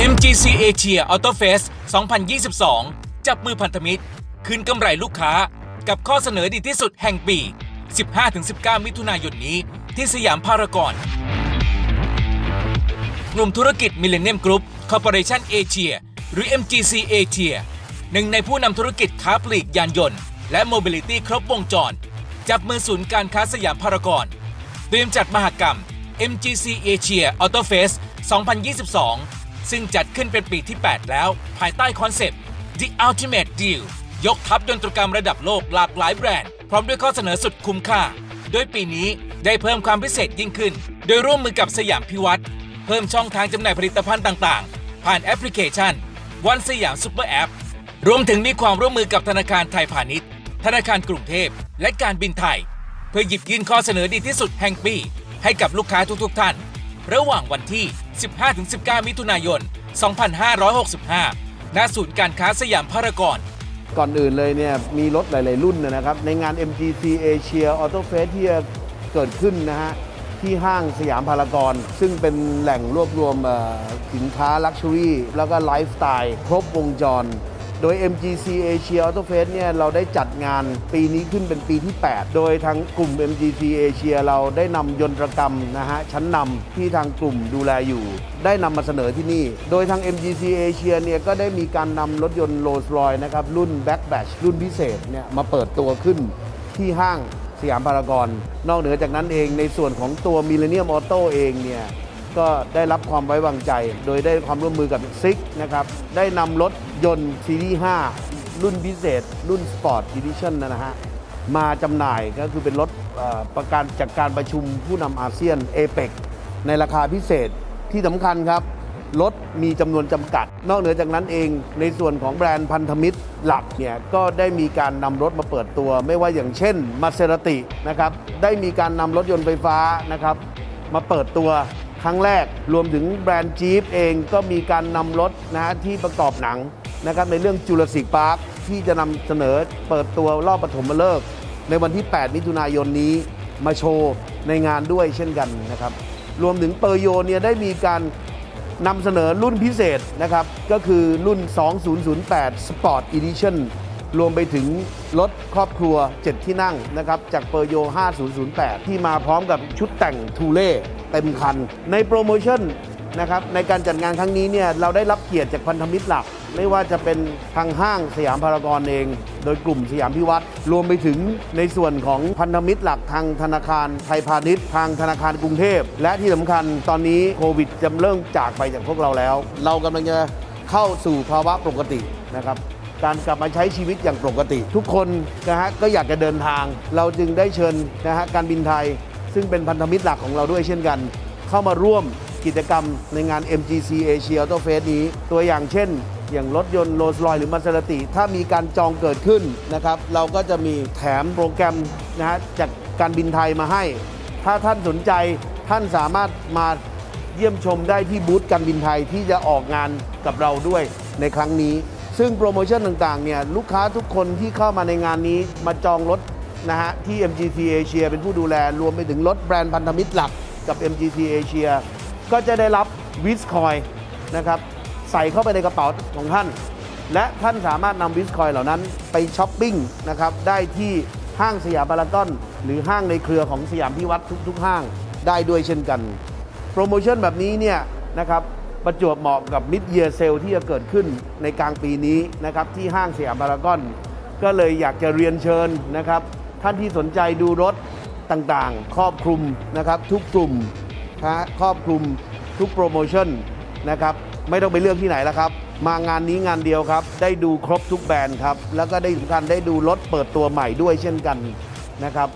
MGC Asia Auto Fest 2022 จับมือพันธมิตร คืนกำไรลูกค้า กับข้อเสนอดีที่สุดแห่งปี 15-19 มิถุนายนนี้ที่สยามพารากอนกลุ่มธุรกิจ Millennium Group Corporation Asia หรือ MGC Asia หนึ่งในผู้นำธุรกิจค้าปลีกยานยนต์ และโมบิลิตี้ครบวงจร จับมือศูนย์การค้าสยามพารากอนเตรียมจัดมหกรรม MGC Asia Auto Fest 2022 ซึ่งจัดขึ้นเป็นปีที่ 8 แล้ว ภายใต้คอนเซปต์ The Ultimate Deal ยกทัพดนตรกรรมระดับโลกหลากหลายแบรนด์ พร้อมด้วยข้อเสนอสุดคุ้มค่า โดยปีนี้ได้เพิ่มความพิเศษยิ่งขึ้น โดยร่วมมือกับสยามพิวัตรเพิ่มช่องทางจำหน่ายผลิตภัณฑ์ต่างๆ ผ่านแอปพลิเคชันวันสยามซุปเปอร์แอปรวมถึงมีความร่วมมือกับธนาคารไทยพาณิชย์ ธนาคารกรุงเทพ และการบินไทย เพื่อหยิบยื่นข้อเสนอดีที่สุดแห่งปี ให้กับลูกค้าทุกๆท่าน ระหว่างวันที่ 15-19 มิถุนายน 2565 ณ ศูนย์การค้าสยามพารากอน ก่อนอื่นเลยเนี่ยมีรถหลาย ๆ รุ่นนะครับ ในงาน MGC Asia Auto Fest ที่จะเกิดขึ้นนะฮะ ที่ห้างสยามพารากอน ซึ่งเป็นแหล่งรวบรวมเอ่อสินค้าลักชัวรี่แล้วก็ไลฟ์สไตล์ครบวงจร โดย MGC Asia Auto Fest เนี่ยเราได้จัดงานปีนี้ขึ้นเป็นปีที่ 8 โดยทางกลุ่ม MGC Asia เราได้นำยนตรกรรมนะฮะชั้นนำที่ทางกลุ่มดูแลอยู่ ได้นำมาเสนอที่นี่ โดยทาง MGC Asia เนี่ยก็ได้มีการนำรถยนต์ Rolls Royce นะครับรุ่น Back Batch รุ่นพิเศษเนี่ยมาเปิดตัวขึ้นที่ห้างสยามพารากอนนอกเหนือจากนั้นเองในส่วนของตัว Millennium Auto เองเนี่ย ก็ได้รับความไว้วางใจ โดยได้ความร่วมมือกับซิกนะครับ ได้นำรถยนต์ซีรีส์ 5 รุ่นพิเศษ รุ่น Sport Edition นะฮะ มาจำหน่ายก็คือเป็นรถประกันจากการประชุมผู้นำอาเซียน a p e c ในราคาพิเศษที่สำคัญครับรถมีจำนวนจำกัด นอกเหนือจากนั้นเองในส่วนของแบรนด์พันธมิตรหลักเนี่ยก็ได้มีการนำรถมาเปิดตัว ไม่ว่าอย่างเช่นมาเซราตินะครับได้มีการนำรถยนต์ไฟฟ้านะครับมาเปิดตัว ครั้งแรกรวมถึงแบรนด์จี p เองก็มีการนำรถนะฮะที่ประกอบหนังนะครับในเรื่องจู r สิกพาร์คที่จะนำเสนอเปิดตัวรอบปฐมฤกษ์ในวันที่ 8 มิถุนายนนี้มาโชว์ในงานด้วยเช่นกันนะครับ รวมถึงเปอร์โยเนี่ยได้มีการนำเสนอรุ่นพิเศษนะครับ ก็คือรุ่น 2008 Sport Edition รวมไปถึงรถครอบครัว 7 ที่นั่งนะครับจากเปอร์โย 5008 ที่มาพร้อมกับชุดแต่งทูเล่เต็มคัน ในโปรโมชั่นนะครับในการจัดงานครั้งนี้เนี่ยเราได้รับเกียรติจากพันธมิตรหลัก ไม่ว่าจะเป็นทางห้างสยามพารากอนเอง โดยกลุ่มสยามพิวัตรรวมไปถึงในส่วนของพันธมิตรหลักทางธนาคารไทยพาณิชย์ทางธนาคารกรุงเทพ และที่สำคัญตอนนี้โควิดจะเริ่มจากไปจากพวกเราแล้ว เรากำลังจะเข้าสู่ภาวะปกตินะครับ การกลับมาใช้ชีวิตอย่างปกติ ทุกคนนะฮะก็อยากจะเดินทาง เราจึงได้เชิญนะฮะการบินไทย ซึ่งเป็นพันธมิตรหลักของเราด้วยเช่นกัน เข้ามาร่วมกิจกรรมในงาน MGC Asia Auto Fest นี้ ตัวอย่างเช่น อย่างรถยนต์โรลส์รอยหรือมา s ซ r ติ ถ้ามีการจองเกิดขึ้นนะครับ เราก็จะมีแถมโปรแกรมนะฮะจากการบินไทยมาให้ ถ้าท่านสนใจท่านสามารถมาเยี่ยมชมได้ที่บูธการบินไทยที่จะออกงานกับเราด้วยในครั้งนี้ ซึ่งโปรโมชั่นต่างๆเนี่ยลูกค้าทุกคนที่เข้ามาในงานนี้มาจองรถนะฮะที่ MGT Asia เป็นผู้ดูแลรวมไปถึงรถแบรนด์พันธมิตรหลักกับ MGT Asia ก็จะได้รับวิสคอยนะครับใส่เข้าไปในกระเป๋าของท่าน และท่านสามารถนำวิสคอยเหล่านั้นไปช้อปปิ้งนะครับได้ที่ห้างสยามพารากอนหรือห้างในเครือของสยามพิวัตรทุก ๆ ห้างได้ด้วยเช่นกัน โปรโมชั่นแบบนี้เนี่ยนะครับ ประจวบเหมาะกับมิดเยียเซลที่จะเกิดขึ้นในกลางปีนี้นะครับที่ห้างสยามพารากอน ก็เลยอยากจะเรียนเชิญนะครับ ท่านที่สนใจดูรถต่างๆ ครอบคลุมนะครับทุกกลุ่มนะฮะครอบคลุมทุกโปรโมชั่นนะครับไม่ต้องไปเลือกที่ไหนแล้วครับ มางานนี้งานเดียวครับ ได้ดูครบทุกแบรนด์ครับ แล้วก็ได้สำคัญได้ดูรถเปิดตัวใหม่ด้วยเช่นกันนะครับ